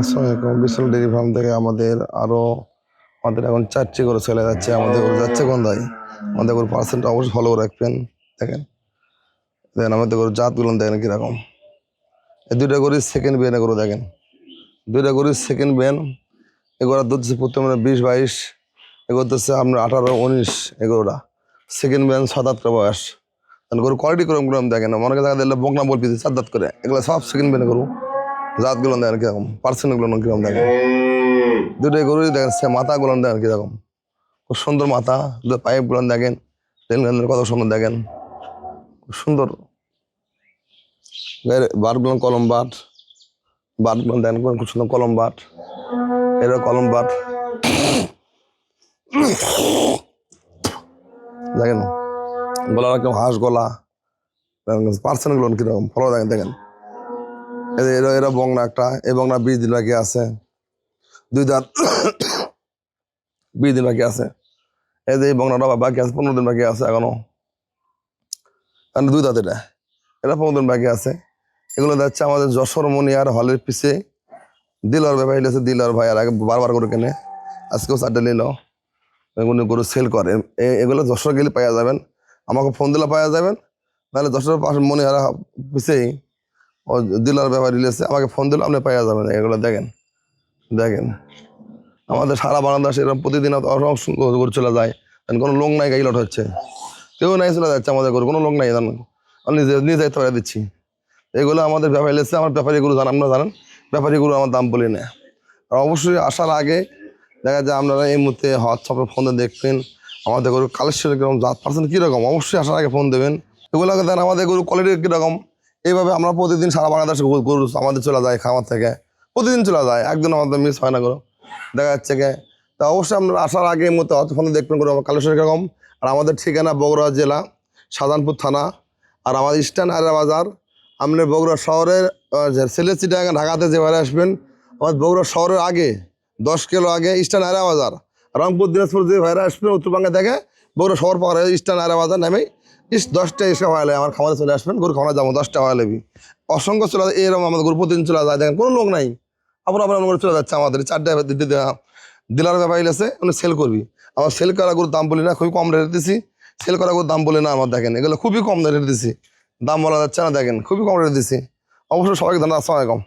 আসসালামাইকুম বিশাল dairy farm থেকে আমাদের আরও আমাদের এখন চারটি করে চলে যাচ্ছে, আমাদের গরু যাচ্ছে গন্ধায় আমাদের গরু পার্সেন্ট অবশ্যই ফলো রাখবেন, দেখেন। দেখেন, আমাদের গরু জাতগুলো দেখেন কীরকম। এই দুইটা গরু সেকেন্ড বিয়ানে গরু, দেখেন। দুইটা গরু সেকেন্ড বিয়ান এগুলো দুধ হচ্ছে প্রথমে বিশ, বাইশ এগুলো হচ্ছে আপনার আঠারো, উনিশ এগুলোটা সেকেন্ড বিয়ান সাত, আট বয়স। গরু কোয়ালিটি করে গ্রাম দেখেন অনেকে দেখা দিলে বকনা বলবি, চার দাঁত করে। এগুলো সব সেকেন্ড বিয়ানে গরু। জাতগুলো দেখেন কীরকম, পার্সেন্টগুলো কীরকম দেখেন। দুটোই গরুই দেখেন, সে মাথাগুলো দেখেন কীরকম। খুব সুন্দর মাথা পাইপগুলো দেখেন রেলগানের কত সুন্দর দেখেন। খুব সুন্দর। বাটগুলো কলম বাট বাটগুলো দেখেন খুব সুন্দর কলম বাট। এরা কলম বাট। দেখেন গলা কেমন হাঁস গলা পার্সেন্টগুলো কীরকম ফলো দেখেন দেখেন। এরা এরা বংনা একটা, এই বংনা বিশ দিন বাকি আছে। দুই দাঁত বিশ দিন বাকি আছে। এই যে এই বংনাটা বাকি আছে, পনেরো দিন বাকি আছে এখনও। দুই দাঁত এটা। এটা পনেরো দিন বাকি আছে। এগুলো যাচ্ছে আমাদের যশোর মনিয়ার হলের পিছে। দিলর ব্যাপারী আছে দিলর ভাই, আর আগে বারবার করে কেনে। আজকেও চারটে নিল। এগুলো গরু সেল করে। এ- এগুলো যশোর গেলে পাওয়া যাবেন। আমাকে ফোন দিলে পাওয়া যাবেন। নাহলে যশোর পাশে মনিহারা পিছেই ও দিলার ব্যাপার রিলেছে আমাকে ফোন দিলে, আপনি পাইয়া যাবেন, এগুলো দেখেন দেখেন। আমাদের সারা বাংলাদেশ এরকম প্রতিদিন গরু চলে যায় কোনো লোক নাই, গাড়ি লট হচ্ছে। কেউ নাই চলে যাচ্ছে আমাদের গরু, কোনো লোক নাই, জানেন? আমি নিজে নিজে দায়িত্ব করে দিচ্ছি। এগুলো আমাদের ব্যাপারী লেছে আমার ব্যাপারী গরু জানেন আপনারা জানেন, ব্যাপারী গরু আমার দাম বলি না। আর অবশ্যই আসার আগে দেখা যায় আপনারা এই মুহূর্তে হোয়াটসঅ্যাপে ফোনে দেখবেন, আমাদের গরু কালেকশন কীরকম, জাত পার্সেন্ট কীরকম, অবশ্যই আসার আগে ফোন দেবেন। এগুলোকে দেন, আমাদের গরু কোয়ালিটি কীরকম এইভাবে আমরা প্রতিদিন সারা বাংলাদেশে গরু- আমাদের চলে যায় খামার থেকে। প্রতিদিন চলে যায়, একদিন আমাদের মিস হয় না গরু দেখা যাচ্ছে গে তা অবশ্যই আপনারা আসার আগে মতো ফোনে দেখবেন গরু আমার কালেকশন কীরকম। আর আমাদের ঠিকানা বগুড়া জেলা, শাহজাহানপুর থানা। আর আমাদের ইস্টার্ন আয়রা বাজার আপনি বগুড়া শহরের সিলেট চিটাগাং ঢাকাতে যেভাবে আসবেন, আমাদের বগুড়া শহরের আগে, দশ কিলো আগে ইস্টার্ন আয়রা বাজার। রংপুর, দিনাজপুর যে ভাইরা আসবেন, উত্তরবঙ্গে থেকে বগুড়া শহর পাওয়ার ইস্টার্ন আয়রা বাজার নামে ইস দশটা এসে হওয়া আমার খামারে চলে আসবেন গরু খামারে যাব, দশটা হওয়া লেবি অসংখ্য চলে যায়, এরকম আমাদের গরু প্রতিদিন চলে যায়, দেখেন, কোনো লোক নাই। আবার আবার চলে যাচ্ছে আমাদের চারটে ডিলার ব্যাপারী আছে উনি সেল করবি। আমার সেল করা গরুর দাম বলি না, খুবই কম রেটে দিছি। সেল করা গরুর দাম বলি না আমার, দেখেন, এগুলো খুবই কম রেটে দিছি। দাম বলা যাচ্ছে না, দেখেন, খুবই কম রেটে দিছি। অবশ্যই সবাইকে ধন্যবাদ আসসালামাইকুম